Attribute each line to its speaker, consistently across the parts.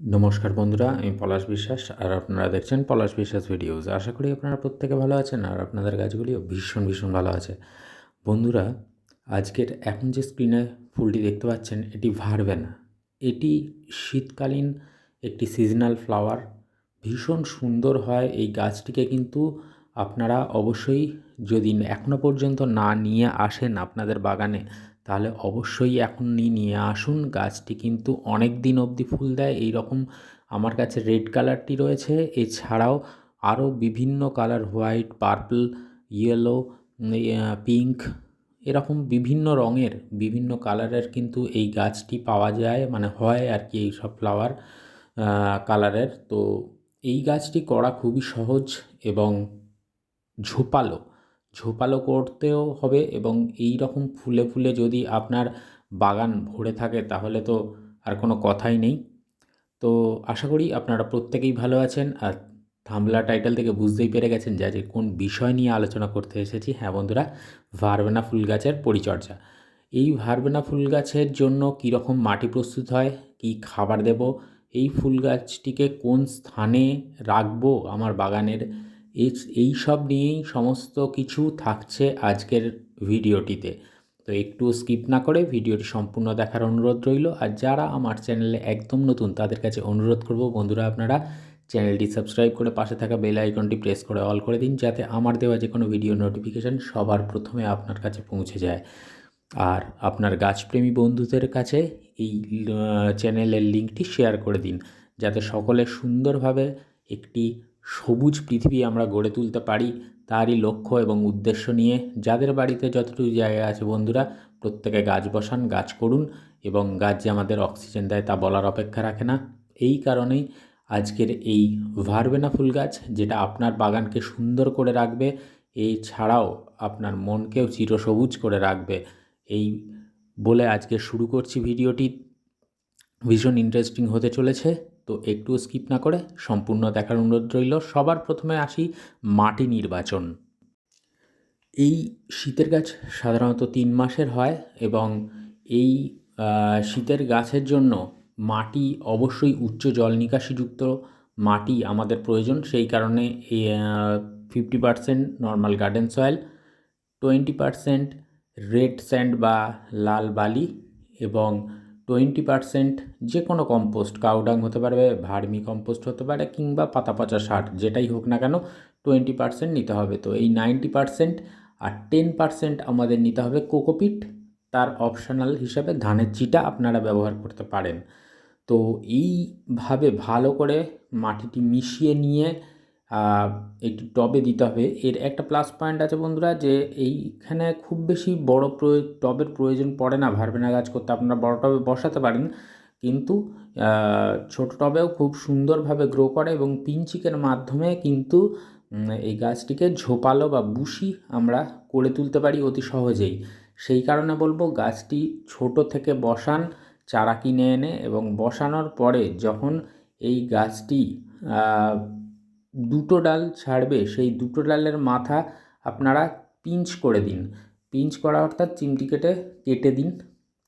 Speaker 1: নমস্কার বন্ধুরা, আমি পলাশ বিশ্বাস আর আপনারা দেখছেন পলাশ বিশ্বাস ভিডিওস। আশা করি আপনারা প্রত্যেকে ভালো আছেন আর আপনাদের গাছগুলিও ভীষণ ভীষণ ভালো আছে। বন্ধুরা, আজকের এখন যে স্ক্রিনে ফুলটি দেখতে পাচ্ছেন, এটি ভারবেনা। এটি শীতকালীন একটি সিজনাল ফ্লাওয়ার ভীষণ সুন্দর হয় এই গাছটিকে কিন্তু আপনারা অবশ্যই যদি এখনও পর্যন্ত না নিয়ে আসেন আপনাদের বাগানে তাহলে অবশ্যই এখনই নিয়ে আসুন। গাছটি কিন্তু অনেক দিন অবধি ফুল দেয়। এই রকম আমার কাছে রেড কালারটি রয়েছে। এছাড়াও আরও বিভিন্ন colour, white, purple, yellow pink এরকম বিভিন্ন রঙের, বিভিন্ন কালারের কিন্তু এই গাছটি পাওয়া যায়। মানে হয় আর কি এই সব ফ্লাওয়ার কালারের। তো এই গাছটি করা খুবই সহজ এবং ঝোপালো। ঝোপালো করতেও হবে এবং এই রকম ফুলে ফুলে যদি আপনার বাগান ভরে থাকে তাহলে তো আর কোনো কথাই নেই। তো আশা করি আপনারা প্রত্যেকেই ভালো আছেন আর থামলা টাইটেল থেকে বুঝতেই পেরে গেছেন যে আজকে কোন বিষয় নিয়ে আলোচনা করতে এসেছি। হ্যাঁ বন্ধুরা, ভারবেনা ফুল গাছের পরিচর্যা। এই ভারবেনা ফুল গাছের জন্য কীরকম মাটি প্রস্তুত হয়, কী খাবার দেব, এই ফুল গাছটিকে কোন স্থানে রাখব আমার বাগানের এই সব নিয়েই সমস্ত কিছু থাকছে আজকের ভিডিওটিতে। তো একটু স্কিপ না করে ভিডিওটি সম্পূর্ণ দেখার অনুরোধ রইল। আর যারা আমার চ্যানেলে একদম নতুন, তাদের কাছে অনুরোধ করব, বন্ধুরা আপনারা চ্যানেলটি সাবস্ক্রাইব করে পাশে থাকা বেল আইকনটি প্রেস করে অল করে দিন, যাতে আমার দেওয়া যে কোনো ভিডিও নোটিফিকেশান সবার প্রথমে আপনার কাছে পৌঁছে যায়। আর আপনার গাছপ্রেমী বন্ধুদের কাছে এই চ্যানেলের লিঙ্কটি শেয়ার করে দিন, যাতে সকলে সুন্দরভাবে একটি সবুজ পৃথিবী আমরা গড়ে তুলতে পারি তারই লক্ষ্য এবং উদ্দেশ্য নিয়ে যাদের বাড়িতে যতটুকু জায়গা আছে বন্ধুরা, প্রত্যেকে গাছ বসান, গাছ করুন এবং গাছ যে আমাদের অক্সিজেন দেয় তা বলার অপেক্ষা রাখে না। এই কারণেই আজকের এই ভারবেনা ফুল গাছ যেটা আপনার বাগানকে সুন্দর করে রাখবে এই ছাড়াও আপনার মনকেও চিরসবুজ করে রাখবে। এই বলে আজকে শুরু করছি ভিডিওটি। ভীষণ ইন্টারেস্টিং হতে চলেছে। তো একটু স্কিপ না করে সম্পূর্ণ দেখার অনুরোধ রইল, সবার প্রথমে আসি মাটি নির্বাচন। এই শীতের গাছ সাধারণত তিন মাসের হয় এবং এই শীতের গাছের জন্য মাটি অবশ্যই উচ্চ জল নিকাশিযুক্ত মাটি আমাদের প্রয়োজন, সেই কারণে fifty percent normal garden soil twenty percent red sand বা লাল বালি এবং টোয়েন্টি পারসেন্ট যে কোনো কম্পোস্ট, কাউডাং হতে পারবে, ভার্মি কম্পোস্ট হতে পারে, কিংবা পাতা পচা সার, যেটাই হোক না কেন টোয়েন্টি পারসেন্ট নিতে হবে। তো এই নাইনটি পারসেন্ট আর টেন পারসেন্ট আমাদের নিতে হবে কোকোপিট। তার অপশনাল হিসাবে ধানের চিটা আপনারা ব্যবহার করতে পারেন। তো এইভাবে ভালো করে মাটিটি মিশিয়ে নিয়ে একটি টবে দিতে হবে। এর একটা প্লাস পয়েন্ট আছে বন্ধুরা যে এইখানে খুব বেশি বড় টবের প্রয়োজন পড়ে না। ভারবেনা গাছ করতে আপনারা বড় টবে বসাতে পারেন। কিন্তু ছোট টবেও খুব সুন্দরভাবে গ্রো করে এবং পিঞ্চিকের মাধ্যমে কিন্তু এই গাছটিকে ঝোপালো বা বুশি আমরা করে তুলতে পারি অতি সহজেই। সেই কারণে বলব গাছটি ছোট থেকে বসান, চারা কিনে এনে এবং বসানোর পরে যখন এই গাছটি দুটো ডাল ছাড়বে, সেই দুটো ডালের মাথা আপনারা পিঞ্চ করে দিন। পিঞ্চ করা অর্থাৎ চিমটি কেটে কেটে দিন।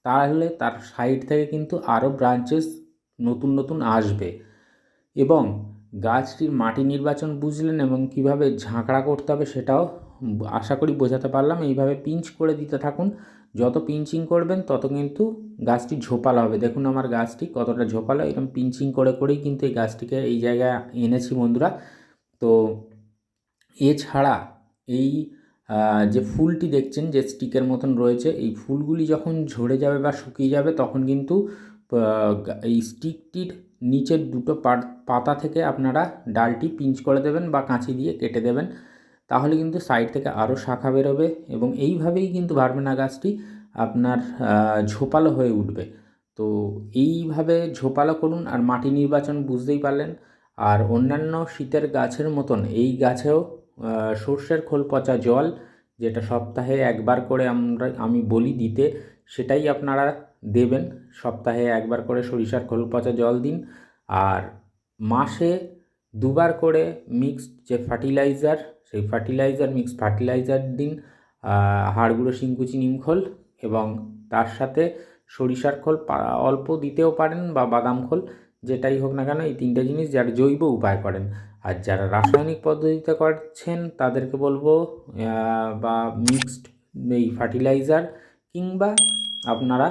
Speaker 1: তাহলে তার সাইড থেকে কিন্তু আরও ব্রাঞ্চেস নতুন নতুন আসবে। এবং গাছটির মাটি নির্বাচন বুঝলেন এবং কীভাবে ঝাঁকড়া করতে হবে সেটাও আশা করি বোঝাতে পারলাম। এইভাবে পিঞ্চ করে দিতে থাকুন। যত পিঞ্চিং করবেন, তত কিন্তু গাছটি ঝোপালো হবে। দেখুন আমার গাছটি কতটা ঝোপালো এরকম পিঞ্চিং করে করেই কিন্তু এই গাছটিকে এই জায়গায় এনেছি বন্ধুরা। তো এছাড়া এই যে ফুলটি দেখছেন, যে স্টিকের মতন রয়েছে, এই ফুলগুলি যখন ঝরে যাবে বা শুকিয়ে যাবে, তখন কিন্তু এই স্টিকটির নিচের দুটো পাতা থেকে আপনারা ডালটি পিঞ্চ করে দেবেন বা কাঁচি দিয়ে কেটে দেবেন। তাহলে কিন্তু সাইড থেকে আরও শাখা বেরোবে এবং এইভাবেই কিন্তু ভারবেনা গাছটি, আপনার ঝোপালো হয়ে উঠবে। তো এইভাবে ঝোপালো করুন আর মাটি নির্বাচন বুঝতেই পারলেন। আর অন্যান্য শীতের গাছের মতন এই গাছেও সর্ষের খোল পচা জল, যেটা সপ্তাহে একবার করে আমরা, আমি বলি দিতে, সেটাই আপনারা দেবেন। সপ্তাহে একবার করে সরিষার খোল পচা জল দিন। আর মাসে দুবার করে মিক্সড যে ফার্টিলাইজার সেই ফার্টিলাইজার মিক্স ফার্টিলাইজার দিন হাড়গুঁড়ো, শিংকুচি, নিমখোল এবং তার সাথে সরিষার খোল অল্প দিতেও পারেন বা বাদাম খোল, যেটাই হোক না কেন এই তিনটে জিনিস যারা জৈব উপায় করেন। আর যারা রাসায়নিক পদ্ধতিতে করছেন, তাদেরকে বলব বা মিক্সড এই ফার্টিলাইজার কিংবা আপনারা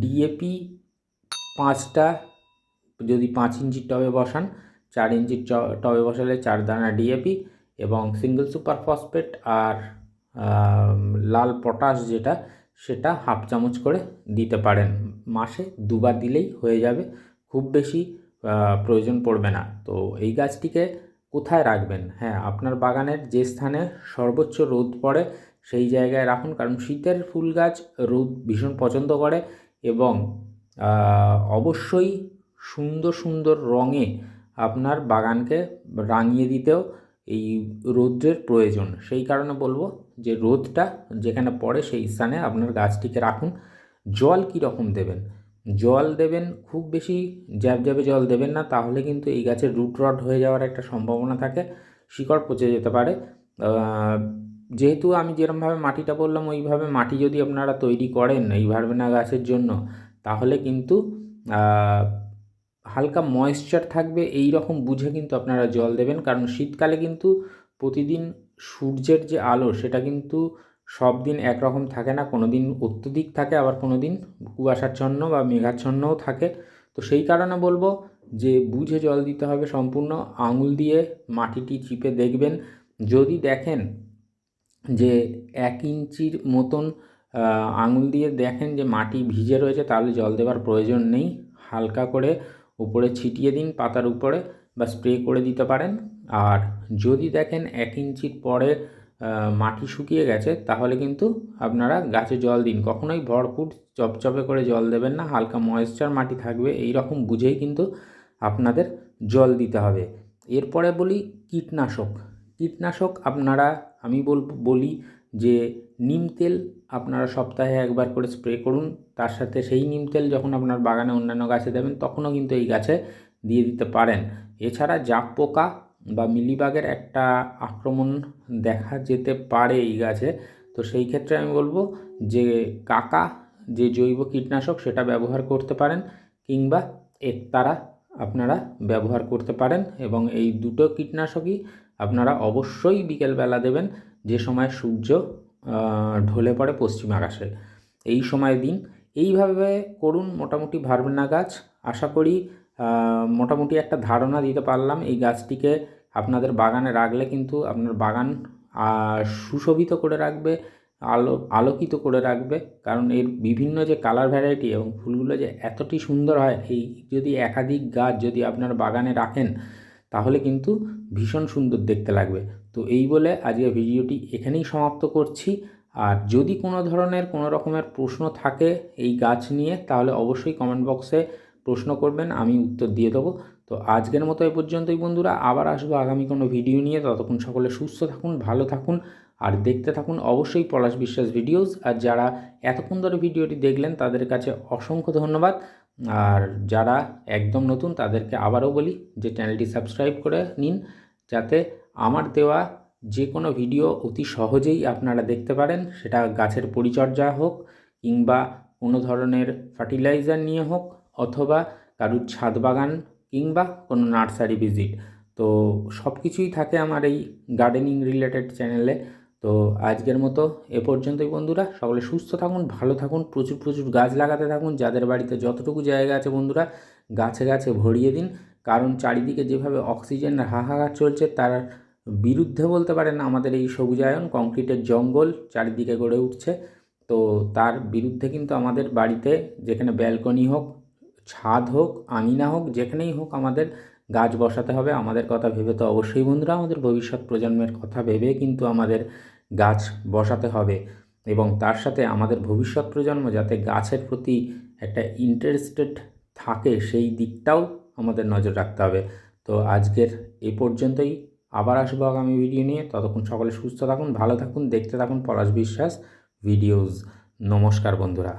Speaker 1: ডিএপি পাঁচটা, যদি পাঁচ ইঞ্চির টবে বসান, চার ইঞ্চির টবে বসালে চার দানা ডিএপি এবং সিঙ্গেল সুপার ফসফেট আর লাল পটাশ যেটা, সেটা হাফ চামচ করে দিতে পারেন। মাসে দুবার দিলেই হয়ে যাবে। খুব বেশি প্রয়োজন পড়বে না। তো এই গাছটিকে কোথায় রাখবেন? হ্যাঁ আপনার বাগানের যে স্থানে সর্বোচ্চ রোদ পড়ে সেই জায়গায় রাখুন। কারণ শীতের ফুল গাছ রোদ ভীষণ পছন্দ করে এবং অবশ্যই সুন্দর সুন্দর রঙে আপনার বাগানকে রাঙিয়ে দিতেও এই রৌদ্রের প্রয়োজন। সেই কারণে বলব যে রোদটা যেখানে পড়ে সেই স্থানে আপনার গাছটিকে রাখুন। জল কী রকম দেবেন? জল দেবেন, খুব বেশি জ্যাব জ্যাবে জল দেবেন না, তাহলে কিন্তু এই গাছের রুট রড হয়ে যাওয়ার একটা সম্ভাবনা থাকে, শিকড় পচে যেতে পারে। যেহেতু আমি যেরমভাবে মাটিটা বললাম, ওইভাবে মাটি যদি আপনারা তৈরি করেন এই ভার্বেনা গাছের জন্য, তাহলে কিন্তু হালকা ময়েশ্চার থাকবে এই রকম বুঝে কিন্তু আপনারা জল দেবেন। কারণ শীতকালে কিন্তু প্রতিদিন সূর্যের যে আলো, সেটা কিন্তু সব দিন একরকম থাকে না। কোনো দিন অত্যধিক থাকে, আবার কোনো দিন কুয়াশাচ্ছন্ন বা মেঘাচ্ছন্নও থাকে। তো সেই কারণে বলব যে, বুঝে জল দিতে হবে সম্পূর্ণ। আঙুল দিয়ে মাটিটি চিপে দেখবেন। যদি দেখেন যে, এক ইঞ্চির মতন আঙুল দিয়ে দেখেন যে মাটি ভিজে রয়েছে, তাহলে জল দেওয়ার প্রয়োজন নেই। হালকা করে উপরে ছিটিয়ে দিন পাতার উপরে বা স্প্রে করে দিতে পারেন। আর যদি দেখেন এক ইঞ্চির পরে মাটি শুকিয়ে গেছে, তাহলে কিন্তু আপনারা গাছে জল দিন। কখনোই ভরপুর চপচপে করে জল দেবেন না, হালকা ময়েশ্চার মাটি থাকবে এই রকম বুঝেই কিন্তু আপনাদের জল দিতে হবে। এরপরে বলি কীটনাশক। কীটনাশক আপনারা, আমি বল, বলি যে নিম তেল আপনারা সপ্তাহে একবার করে স্প্রে করুন। তার সাথে সেই নিম তেল যখন আপনার বাগানে অন্যান্য গাছে দেবেন, তখনও কিন্তু এই গাছে দিয়ে দিতে পারেন। এছাড়া জাপ পোকা বা মিলিবাগের একটা আক্রমণ দেখা যেতে পারে এই গাছে। তো সেই ক্ষেত্রে আমি বলব যে কাকা যে জৈব কীটনাশক সেটা ব্যবহার করতে পারেন কিংবা একতারা আপনারা ব্যবহার করতে পারেন এবং এই দুটো কীটনাশকই আপনারা অবশ্যই বিকেলবেলা দেবেন। যে সময় সূর্য ঢলে পড়ে পশ্চিম আকাশে। এই সময় দিন। এইভাবে করুন মোটামুটি ভারবেনা গাছ। আশা করি মোটামুটি একটা ধারণা দিতে পারলাম। এই গাছটিকে আপনাদের বাগানে রাখলে কিন্তু আপনার বাগান সুশোভিত করে রাখবে, আলো, আলোকিত করে রাখবে। কারণ এর বিভিন্ন যে কালার ভ্যারাইটি এবং ফুলগুলো যে এতটি সুন্দর হয়, এই যদি একাধিক গাছ যদি আপনার বাগানে রাখেন, তাহলে কিন্তু ভীষণ সুন্দর দেখতে লাগবে। তো এই বলে আজকে ভিডিওটি এখানেই সমাপ্ত করছি। আর যদি কোনো ধরনের কোনো রকমের প্রশ্ন থাকে এই গাছ নিয়ে, তাহলে অবশ্যই কমেন্ট বক্সে প্রশ্ন করবেন, আমি উত্তর দিয়ে দেবো। তো আজকের মতো এ পর্যন্তই বন্ধুরা, আবার আসব আগামী কোনো ভিডিও নিয়ে। ততক্ষণ সকলে সুস্থ থাকুন, ভালো থাকুন, আর দেখতে থাকুন অবশ্যই পলাশ বিশ্বাস ভিডিওস। আর যারা এতক্ষণ ধরে ভিডিওটি দেখলেন, তাদের কাছে অসংখ্য ধন্যবাদ। আর যারা একদম নতুন, তাদেরকে আবারও বলি যে চ্যানেলটি সাবস্ক্রাইব করে নিন, যাতে আমার দেওয়া যে কোনো ভিডিও অতি সহজেই আপনারা দেখতে পারেন। সেটা গাছের পরিচর্যা হোক কিংবা কোনো ধরনের ফার্টিলাইজার নিয়ে হোক অথবা কারুর ছাদ বাগান কিংবা কোনো নার্সারি ভিজিট। তো সব কিছুই থাকে আমার এই গার্ডেনিং রিলেটেড চ্যানেলে। তো আজকের মতো এ পর্যন্তই বন্ধুরা। সকলে সুস্থ থাকুন, ভালো থাকুন, প্রচুর প্রচুর গাছ লাগাতে থাকুন। যাদের বাড়িতে যতটুকু জায়গা আছে বন্ধুরা, গাছে গাছে ভরিয়ে দিন। কারণ চারিদিকে যেভাবে অক্সিজেন হাহাকার চলছে, তার বিরুদ্ধে বলতে পারেন আমাদের এই সবুজায়ন, কংক্রিটের জঙ্গল চারিদিকে গড়ে উঠছে। তো তার বিরুদ্ধে কিন্তু আমাদের বাড়িতে যেখানে ব্যালকনি হোক, ছাদ হোক, আঙিনা হোক, যেখানেই হোক আমাদের গাছ বসাতে হবে। আমাদের কথা ভেবে তো অবশ্যই বন্ধুরা আমাদের ভবিষ্যৎ প্রজন্মের কথা ভেবে কিন্তু আমাদের গাছ বসাতে হবে এবং তার সাথে আমাদের ভবিষ্যৎ প্রজন্ম যাতে গাছের প্রতি একটা ইন্টারেস্টেড থাকে, সেই দিকটাও আমাদের নজর রাখতে হবে। তো আজকের এই পর্যন্তই। আবার আসব আগামী ভিডিও নিয়ে। ততক্ষণ সকলে সুস্থ থাকুন, ভালো থাকুন, দেখতে থাকুন পলাশ বিশ্বাস ভিডিওস নমস্কার বন্ধুরা।